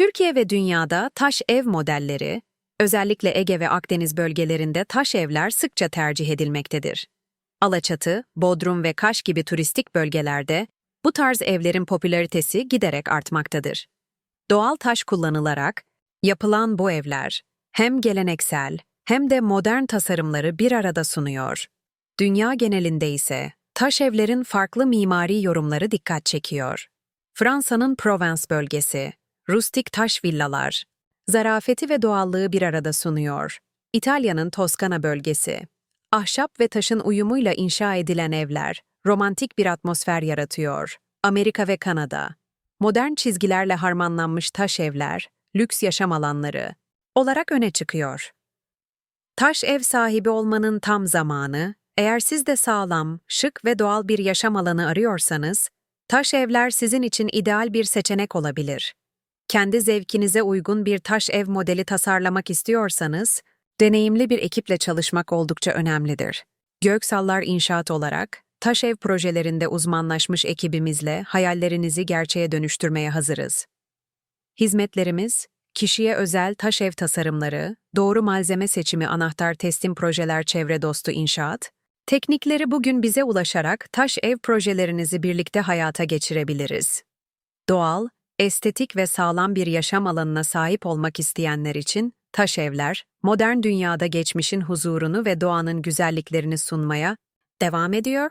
Türkiye ve dünyada taş ev modelleri, özellikle Ege ve Akdeniz bölgelerinde taş evler sıkça tercih edilmektedir. Alaçatı, Bodrum ve Kaş gibi turistik bölgelerde bu tarz evlerin popülaritesi giderek artmaktadır. Doğal taş kullanılarak yapılan bu evler hem geleneksel hem de modern tasarımları bir arada sunuyor. Dünya genelinde ise taş evlerin farklı mimari yorumları dikkat çekiyor. Fransa'nın Provence bölgesi, rustik taş villalar, zarafeti ve doğallığı bir arada sunuyor. İtalya'nın Toskana bölgesi, ahşap ve taşın uyumuyla inşa edilen evler, romantik bir atmosfer yaratıyor. Amerika ve Kanada, modern çizgilerle harmanlanmış taş evler, lüks yaşam alanları olarak öne çıkıyor. Taş ev sahibi olmanın tam zamanı, eğer siz de sağlam, şık ve doğal bir yaşam alanı arıyorsanız, taş evler sizin için ideal bir seçenek olabilir. Kendi zevkinize uygun bir taş ev modeli tasarlamak istiyorsanız, deneyimli bir ekiple çalışmak oldukça önemlidir. Göksallar İnşaat olarak, taş ev projelerinde uzmanlaşmış ekibimizle hayallerinizi gerçeğe dönüştürmeye hazırız. Hizmetlerimiz, kişiye özel taş ev tasarımları, doğru malzeme seçimi anahtar teslim projeler çevre dostu inşaat, teknikleri bugün bize ulaşarak taş ev projelerinizi birlikte hayata geçirebiliriz. Doğal, estetik ve sağlam bir yaşam alanına sahip olmak isteyenler için taş evler, modern dünyada geçmişin huzurunu ve doğanın güzelliklerini sunmaya devam ediyor.